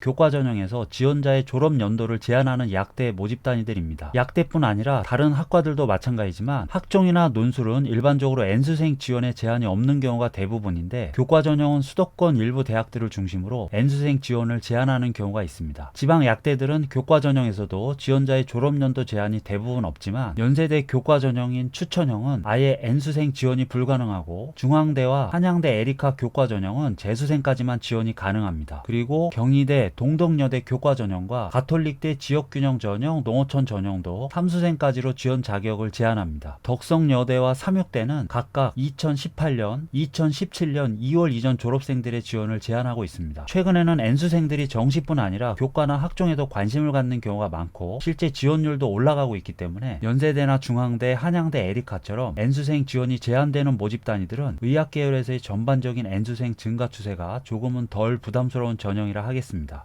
교과 전형에서 지원자의 졸업 연도를 제한하는 약대 모집 단위들입니다. 약대뿐 아니라 다른 학과들도 마찬가지지만 학종이나 논술은 일반적으로 N수생 지원에 제한이 없는 경우가 대부분인데 교과 전형은 수도권 일부 대학들을 중심으로 N수생 지원을 제한하는 경우가 있습니다. 지방 약대들은 교과 전형에서도 지원자의 졸업 연도 제한이 대부분 없지만 연세대 교과 전형인 추천형은 아예 N수생 지원이 불가능하고 중앙대와 한양대 에리카 교과 전형은 재수생까지만 지원이 가능합니다. 그리고 경희대, 동덕여대 교과 전형과 가톨릭대 지역균형 전형, 농어촌 전형도 3수생까지로 지원 자격을 제한합니다. 덕성여대와 삼육대는 각각 2018년, 2017년 2월 이전 졸업생들의 지원을 제한하고 있습니다. 최근에는 N수생들이 정시뿐 아니라 교과나 학종에도 관심을 갖는 경우가 많고 실제 지원율도 올라가고 있기 때문에 연세대나 중앙대, 한양대 에리카처럼 N수생 지원이 제한되는 모집 단위들은 의학 계열에서의 전반적인 N수생 증가 추세가 조금은 덜 부담스러운 전형이라 하겠습니다.